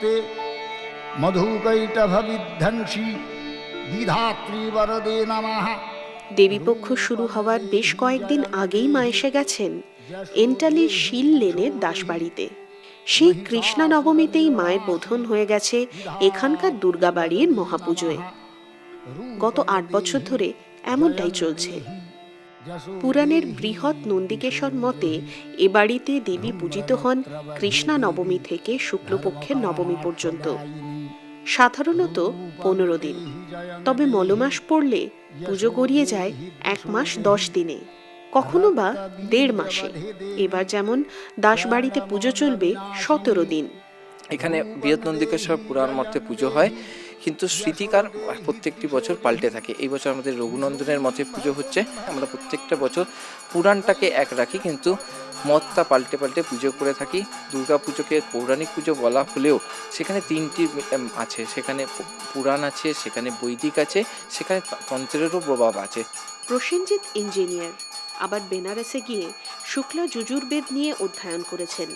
তে মধুকৈটভবিধ্বংসী বিধাত্রী বরদে নমঃ দেবীপক্ষ শুরু হওয়ার বেশ কয়েকদিন আগেই মা এসে গেছেন এন্টালির শিল লেনের দাসবাড়িতে। সেই কৃষ্ণা নবমীতেই মায়ের বোধন হয়ে গেছে এখানকার দুর্গাবাড়ির মহাপুজোয়। গত আট বছর ধরে এমনটাই চলছে। পুরাণের বৃহৎ নন্দিকেশ্বর মতে, এ বাড়িতে দেবী পূজিত হন কৃষ্ণা নবমী থেকে শুক্লপক্ষের নবমী পর্যন্ত। সাধারণত পনেরো দিন। তবে মলমাস পড়লে পুজো গড়িয়ে যায় এক মাস দশ দিনে, কখনো বা দেড় মাসে। এবার যেমন দাসবাড়িতে পুজো চলবে সতেরো দিন। এখানে বৃহৎ নন্দিকেশ্বর পুরাণ মতে পুজো হয়। কিন্তু স্মৃতিকার প্রত্যেকটি বছর পাল্টে থাকে। এই বছর আমাদের রঘুনন্দনের মতে পুজো হচ্ছে। আমরা প্রত্যেকটা বছর পুরাণটাকে এক রাখি, কিন্তু মতটা পাল্টে পাল্টে পুজো করে থাকি। দুর্গা পুজোকে পৌরাণিক পুজো বলা হলেও সেখানে তিনটি আছে। সেখানে পুরাণ আছে, সেখানে বৈদিক আছে, সেখানে তন্ত্রেরও প্রভাব আছে। প্রসেনজিৎ ইঞ্জিনিয়ার, আবার বেনারসে গিয়ে শুক্লা যুজুর্বেদ নিয়ে অধ্যয়ন করেছেন।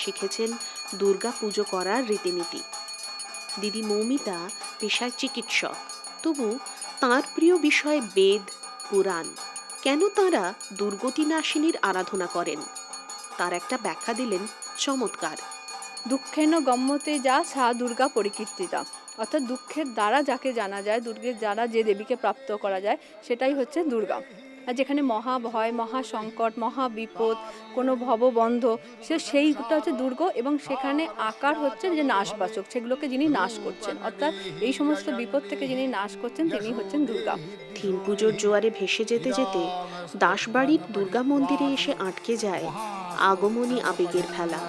শিখেছেন দুর্গা পুজো করার রীতিনীতি। দিদি মৌমিতা পেশায় চিকিৎসক। তবু তার প্রিয় বিষয় বেদ, পুরাণ। কেন তাঁরা দুর্গতি নাশিনীর আরাধনা করেন? তার একটা ব্যাখ্যা দিলেন চমৎকার। দুঃখেন গম্যতে যা সা দুর্গা পরিকীর্তিতা। অর্থাৎ দুঃখের দ্বারা যাকে জানা যায়, দুর্গের দ্বারা যে দেবীকে প্রাপ্ত করা যায়, সেটাই হচ্ছে দুর্গা। যেখানে মহা ভয় মহা সংকট মহা বিপদ কোনো ভববন্ধ, সে সেইটা হচ্ছে দুর্গ এবং সেখানে আকার হচ্ছে যে নাশবাচক, সেগুলোকে যিনি নাশ করছেন। অর্থাৎ এই সমস্ত বিপদ থেকে যিনি নাশ করছেন, তিনি হচ্ছেন দুর্গা। থিম পুজোর জোয়ারে ভেসে যেতে যেতে দাসবাড়ির দুর্গা মন্দিরে এসে আটকে যায় আগমনী আবেগের ভেলা।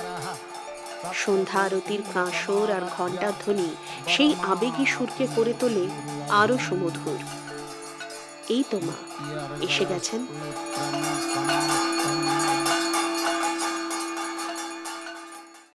সন্ধ্যা আরতির কাঁসর আর ঘণ্টার ধ্বনি সেই আবেগী সুরকে করে তোলে আরও সুমধুর। এই তো মা। এসে গেছেন।